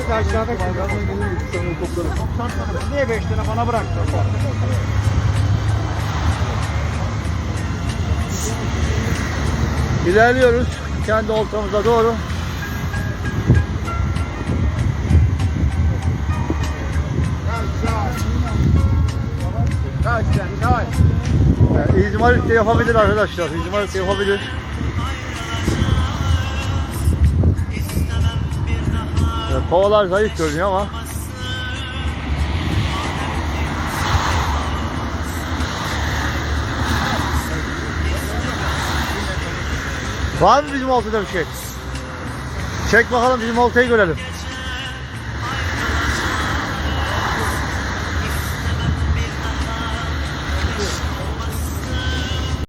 işte aşağıda. Niye 5 lira bana bıraktın? İlerliyoruz kendi oltamıza doğru. Kaç sen kaç. Yani İzmarit de yapabilir arkadaşlar. İzmarit de yapabilir. Evet, kovalar zayıf görünüyor ama Var mı bizim oltada bir şey? Çek bakalım bizim oltayı görelim.